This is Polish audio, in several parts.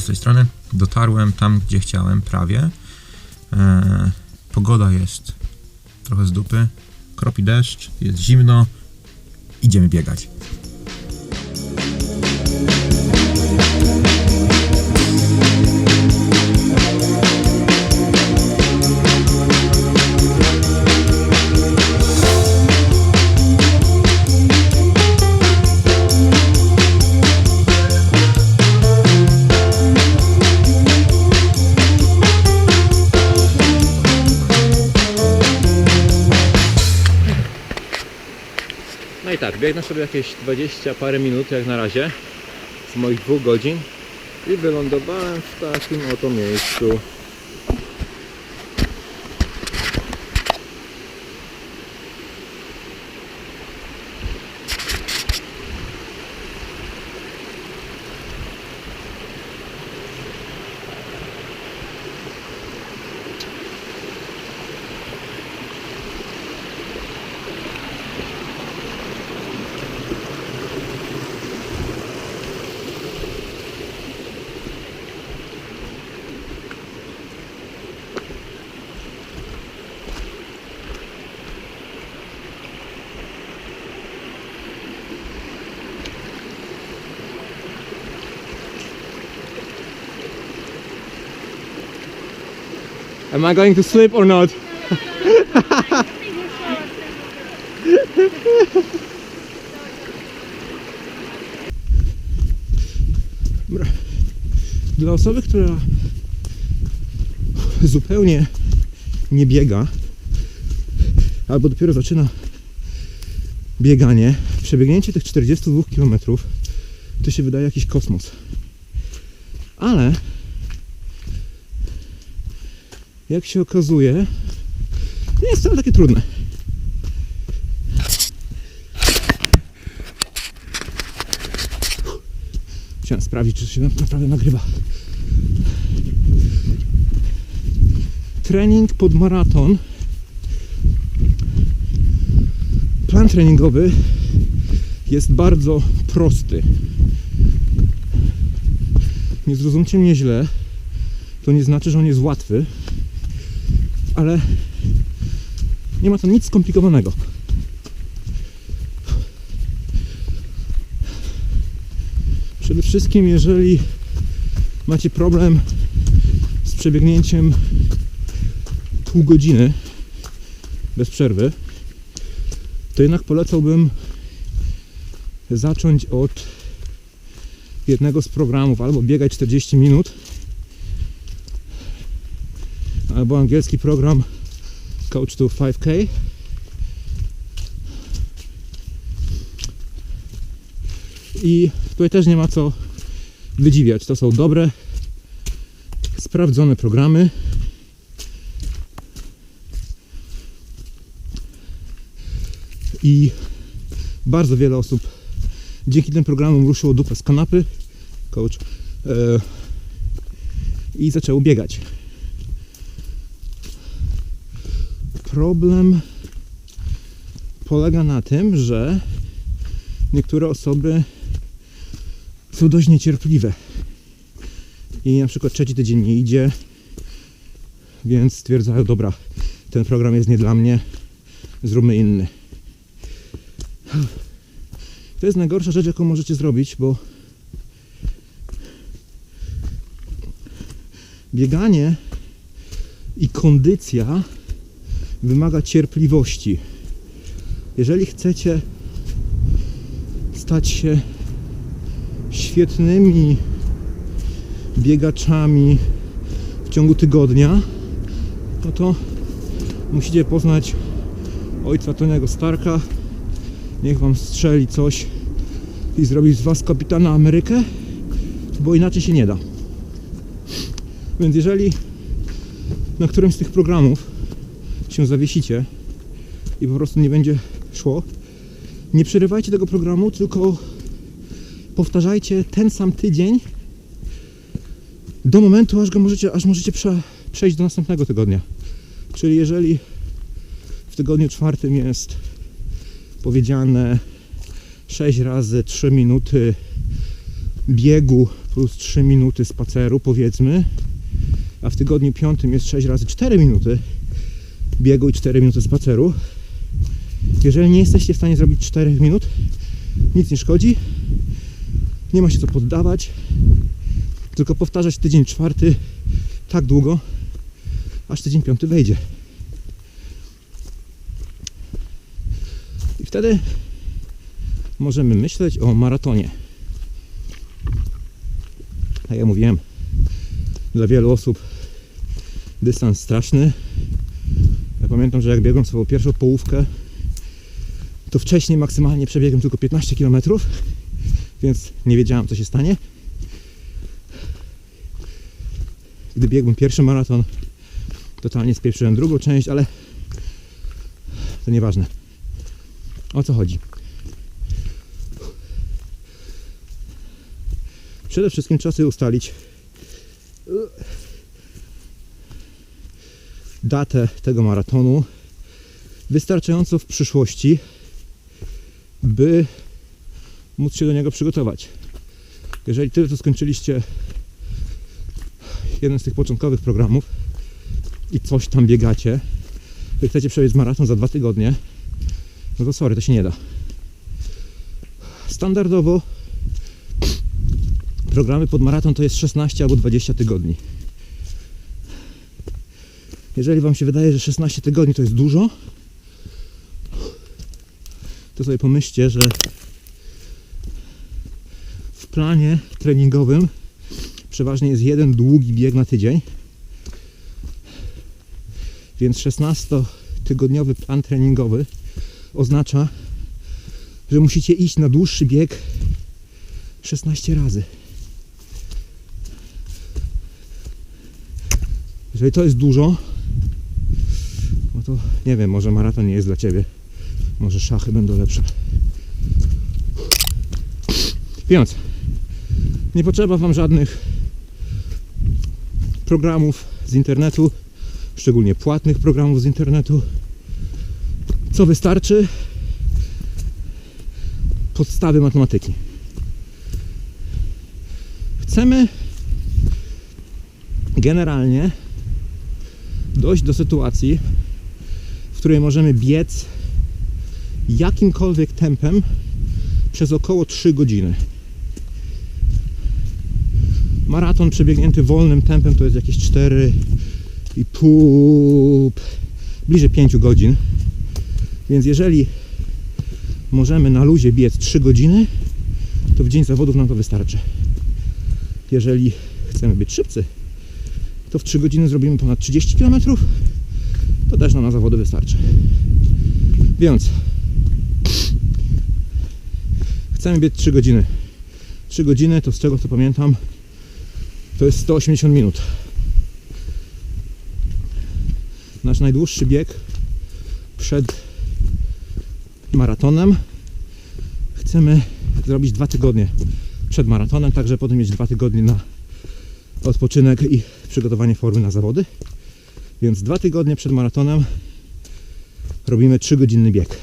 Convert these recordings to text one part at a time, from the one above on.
z tej strony. Dotarłem tam, gdzie chciałem, prawie. E, pogoda jest trochę z dupy. Kropi deszcz, jest zimno. Idziemy biegać. Tak, biegnę sobie jakieś 20 parę minut jak na razie z moich dwóch godzin i wylądowałem w takim oto miejscu. Am I going to slip or not? Dla osoby, która zupełnie nie biega, albo dopiero zaczyna bieganie, przebiegnięcie tych 42 km to się wydaje jakiś kosmos. Ale jak się okazuje, nie jest wcale takie trudne. Chciałem sprawdzić, czy się na- naprawdę nagrywa. Trening pod maraton. Plan treningowy jest bardzo prosty. Nie zrozumcie mnie źle. To nie znaczy, że on jest łatwy ale nie ma tam nic skomplikowanego. Przede wszystkim, jeżeli macie problem z przebiegnięciem pół godziny bez przerwy, to jednak polecałbym zacząć od jednego z programów albo biegać 40 minut, albo angielski program Coach to 5K. I tutaj też nie ma co wydziwiać. To są dobre, sprawdzone programy. I bardzo wiele osób dzięki tym programom ruszyło dupę z kanapy, coach, e, i zaczęło biegać. Problem polega na tym, że niektóre osoby są dość niecierpliwe i na przykład trzeci tydzień nie idzie, więc stwierdzają, dobra, ten program jest nie dla mnie, zróbmy inny. To jest najgorsza rzecz, jaką możecie zrobić, bo bieganie i kondycja wymaga cierpliwości. Jeżeli chcecie stać się świetnymi biegaczami w ciągu tygodnia, no to musicie poznać ojca Toniego Starka. Niech wam strzeli coś i zrobi z was kapitana Amerykę, bo inaczej się nie da. Więc jeżeli na którymś z tych programów się zawiesicie i po prostu nie będzie szło, nie przerywajcie tego programu, tylko powtarzajcie ten sam tydzień do momentu, aż go możecie, aż możecie prze, przejść do następnego tygodnia. Czyli jeżeli w tygodniu czwartym jest powiedziane 6 razy 3 minuty biegu plus 3 minuty spaceru powiedzmy, a w tygodniu piątym jest 6 razy 4 minuty biegu i 4 minuty spaceru. Jeżeli nie jesteście w stanie zrobić 4 minut, nic nie szkodzi. Nie ma się co poddawać. Tylko powtarzać tydzień czwarty tak długo, aż tydzień piąty wejdzie. I wtedy możemy myśleć o maratonie. A ja mówiłem, dla wielu osób dystans straszny. Pamiętam, że jak biegłem swoją pierwszą połówkę, to wcześniej maksymalnie przebiegłem tylko 15 km, więc nie wiedziałem co się stanie. Gdy biegłem pierwszy maraton, totalnie spieprzyłem drugą część, ale to nieważne. O co chodzi? Przede wszystkim trzeba sobie ustalić datę tego maratonu wystarczająco w przyszłości, by móc się do niego przygotować. Jeżeli tyle to skończyliście jeden z tych początkowych programów i coś tam biegacie, i chcecie przebiec maraton za dwa tygodnie, no to sorry, to się nie da. Standardowo programy pod maraton to jest 16 albo 20 tygodni. Jeżeli Wam się wydaje, że 16 tygodni to jest dużo, to sobie pomyślcie, że w planie treningowym przeważnie jest jeden długi bieg na tydzień. Więc 16-tygodniowy plan treningowy oznacza, że musicie iść na dłuższy bieg 16 razy. Jeżeli to jest dużo, no to nie wiem, może maraton nie jest dla Ciebie. Może szachy będą lepsze. Więc nie potrzeba Wam żadnych programów z internetu, szczególnie płatnych programów z internetu. Co wystarczy? Podstawy matematyki. Chcemy generalnie dojść do sytuacji, której możemy biec jakimkolwiek tempem przez około 3 godziny. Maraton przebiegnięty wolnym tempem to jest jakieś 4,5 bliżej 5 godzin. Więc jeżeli możemy na luzie biec 3 godziny, to w dzień zawodów nam to wystarczy. Jeżeli chcemy być szybcy, to w 3 godziny zrobimy ponad 30 km, to też nam na zawody wystarczy. Więc chcemy biec 3 godziny. 3 godziny to z czego co pamiętam to jest 180 minut. Nasz najdłuższy bieg przed maratonem chcemy zrobić dwa tygodnie przed maratonem, także potem mieć dwa tygodnie na odpoczynek i przygotowanie formy na zawody. Więc dwa tygodnie przed maratonem robimy 3 godzinny bieg.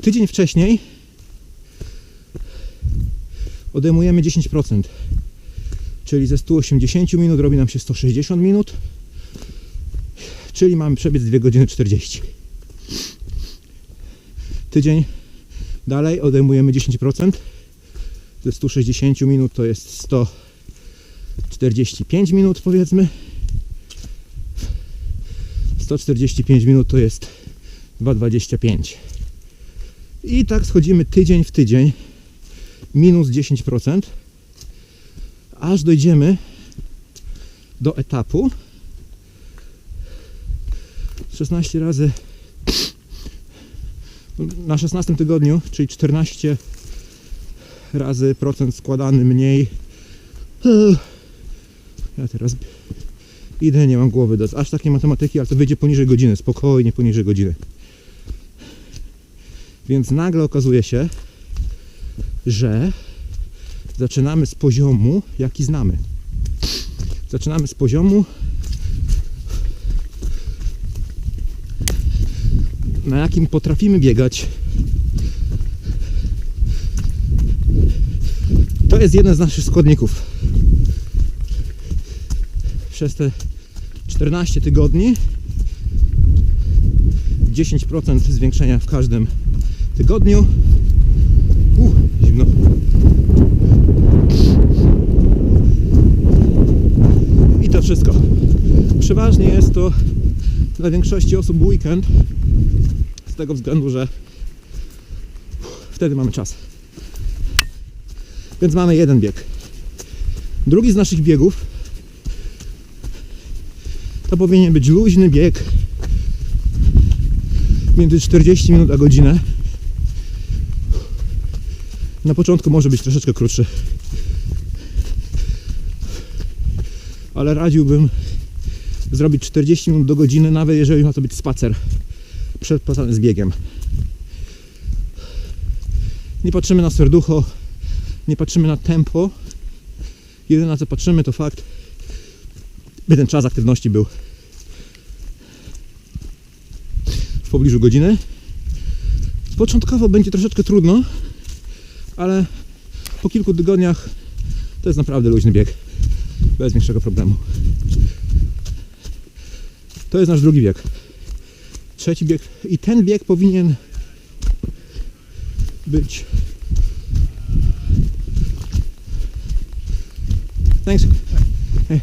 Tydzień wcześniej odejmujemy 10%, czyli ze 180 minut robi nam się 160 minut, czyli mamy przebiec 2 godziny 40. Tydzień dalej odejmujemy 10%, ze 160 minut to jest 145 minut powiedzmy. 145 minut to jest 2,25. I tak schodzimy tydzień w tydzień, minus 10%, aż dojdziemy do etapu 16 razy na 16 tygodniu, czyli 14 razy procent składany mniej. Ja teraz idę, nie mam głowy do aż takiej matematyki, ale to wyjdzie poniżej godziny, spokojnie poniżej godziny. Więc nagle okazuje się, że zaczynamy z poziomu, jaki znamy. Zaczynamy z poziomu, na jakim potrafimy biegać To jest jeden z naszych składników. Przez te 14 tygodni 10% zwiększenia w każdym tygodniu. Zimno. I to wszystko. Przeważnie jest to dla większości osób weekend z tego względu, że wtedy mamy czas. Więc mamy jeden bieg. Drugi z naszych biegów to powinien być luźny bieg między 40 minut a godzinę. Na początku może być troszeczkę krótszy. Ale radziłbym zrobić 40 minut do godziny, nawet jeżeli ma to być spacer przedplatany z biegiem. Nie patrzymy na serducho, nie patrzymy na tempo. Jedyne na co patrzymy to fakt, by ten czas aktywności był w pobliżu godziny. Początkowo będzie troszeczkę trudno, ale po kilku tygodniach to jest naprawdę luźny bieg. Bez większego problemu. To jest nasz drugi bieg. Trzeci bieg. I ten bieg powinien być. Thanks. Hey.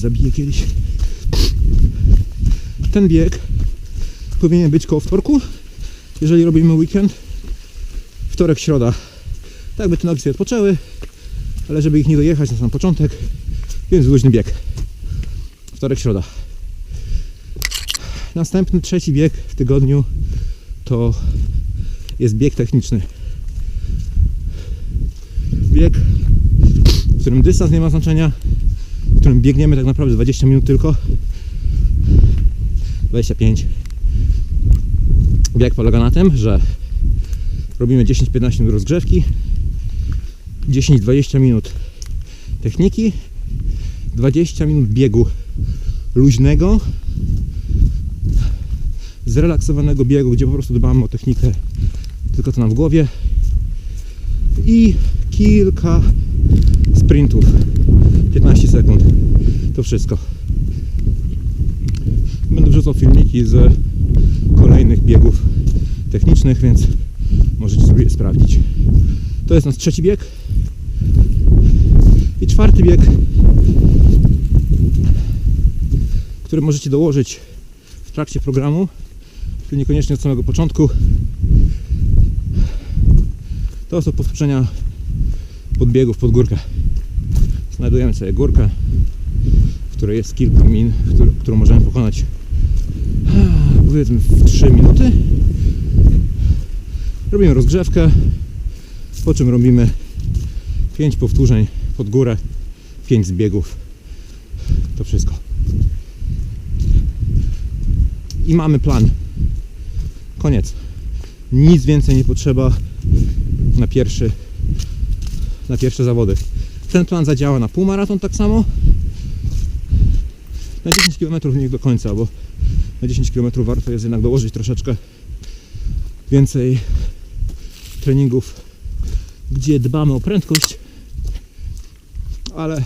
Zabiję kiedyś. Ten bieg powinien być koło wtorku, jeżeli robimy weekend. Wtorek, środa. Tak by te nogi sobie odpoczęły, ale żeby ich nie dojechać na sam początek, więc luźny bieg. Wtorek, środa. Następny, trzeci bieg w tygodniu to jest bieg techniczny. Bieg, w którym dystans nie ma znaczenia, którym biegniemy tak naprawdę 20 minut tylko. 25. Bieg polega na tym, że robimy 10-15 minut rozgrzewki, 10-20 minut techniki, 20 minut biegu luźnego, zrelaksowanego biegu, gdzie po prostu dbamy o technikę, tylko to nam w głowie i kilka sprintów, 15 sekund. To wszystko. Będę wrzucał filmiki z kolejnych biegów technicznych, więc możecie sobie je sprawdzić. To jest nasz trzeci bieg. I czwarty bieg, który możecie dołożyć w trakcie programu, czyli niekoniecznie od samego początku. To są powtórzenia podbiegów pod górkę. Znajdujemy sobie górkę, w której jest kilka min, któr- którą możemy pokonać ah, powiedzmy w 3 minuty. Robimy rozgrzewkę, po czym robimy 5 powtórzeń pod górę, 5 zbiegów. To wszystko. I mamy plan. Koniec. Nic więcej nie potrzeba na pierwszy na pierwsze zawody. Ten plan zadziała na półmaraton tak samo. Na 10 km nie do końca, bo na 10 km warto jest jednak dołożyć troszeczkę więcej treningów, gdzie dbamy o prędkość, ale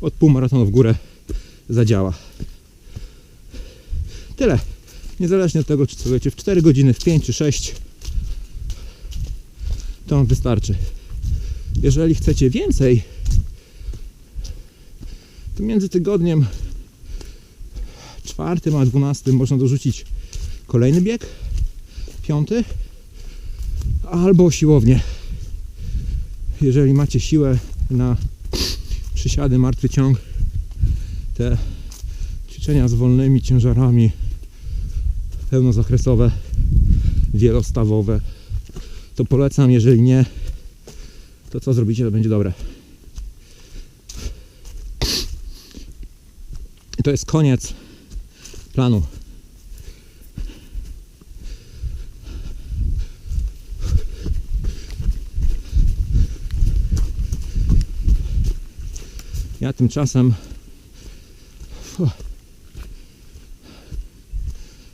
od półmaratonu w górę zadziała. Tyle. Niezależnie od tego, czy celujecie w 4 godziny, w 5 czy 6, to wystarczy. Jeżeli chcecie więcej, to między tygodniem czwartym a dwunastym można dorzucić kolejny bieg, piąty, albo siłownię. Jeżeli macie siłę na przysiady, martwy ciąg, te ćwiczenia z wolnymi ciężarami, pełnozakresowe, wielostawowe, to polecam. Jeżeli nie, to co zrobicie, to będzie dobre. To jest koniec planu. Ja tymczasem Fuh.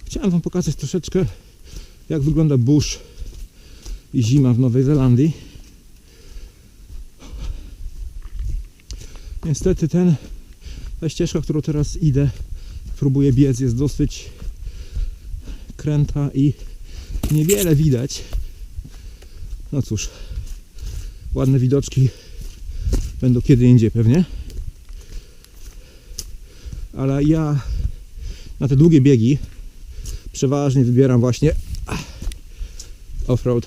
chciałem Wam pokazać troszeczkę jak wygląda burz i zima w Nowej Zelandii. Niestety ten, ta ścieżka, którą teraz idę, próbuję biec, jest dosyć kręta i niewiele widać. No cóż, ładne widoczki będą kiedy indziej pewnie. Ale ja na te długie biegi przeważnie wybieram właśnie offroad.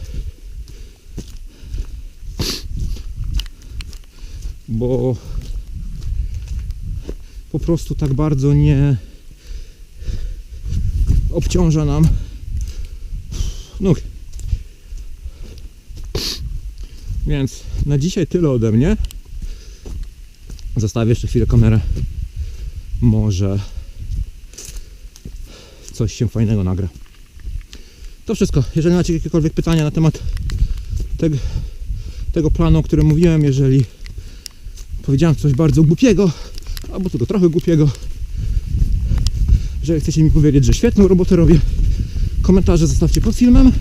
Bo po prostu tak bardzo nie obciąża nam nóg. Więc na dzisiaj tyle ode mnie. Zostawię jeszcze chwilę kamerę. Może coś się fajnego nagra. To wszystko. Jeżeli macie jakiekolwiek pytania na temat tego, tego planu, o którym mówiłem, jeżeli powiedziałem coś bardzo głupiego, albo tylko trochę głupiego, że chcecie mi powiedzieć, że świetną robotę robię, komentarze zostawcie pod filmem.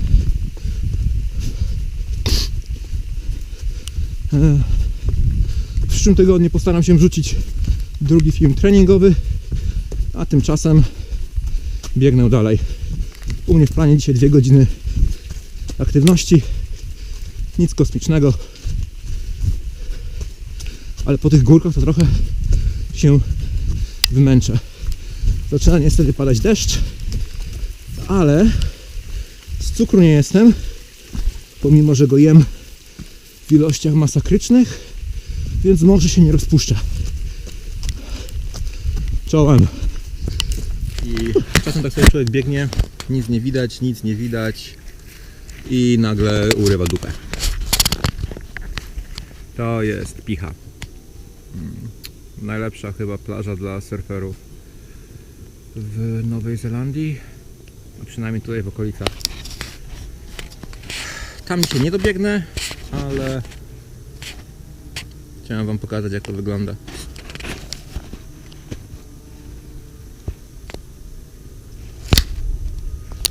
W przyszłym tygodniu postaram się wrzucić drugi film treningowy, a tymczasem biegnę dalej. U mnie w planie dzisiaj dwie godziny aktywności. Nic kosmicznego. Ale po tych górkach to trochę się wymęczę. Zaczyna niestety padać deszcz, ale z cukru nie jestem, pomimo że go jem w ilościach masakrycznych, więc może się nie rozpuszcza. Czołem. I czasem tak sobie człowiek biegnie, nic nie widać, nic nie widać i nagle urywa dupę. To jest picha. Najlepsza chyba plaża dla surferów w Nowej Zelandii, a przynajmniej tutaj w okolicach. Tam się nie dobiegnę, ale chciałem Wam pokazać jak to wygląda.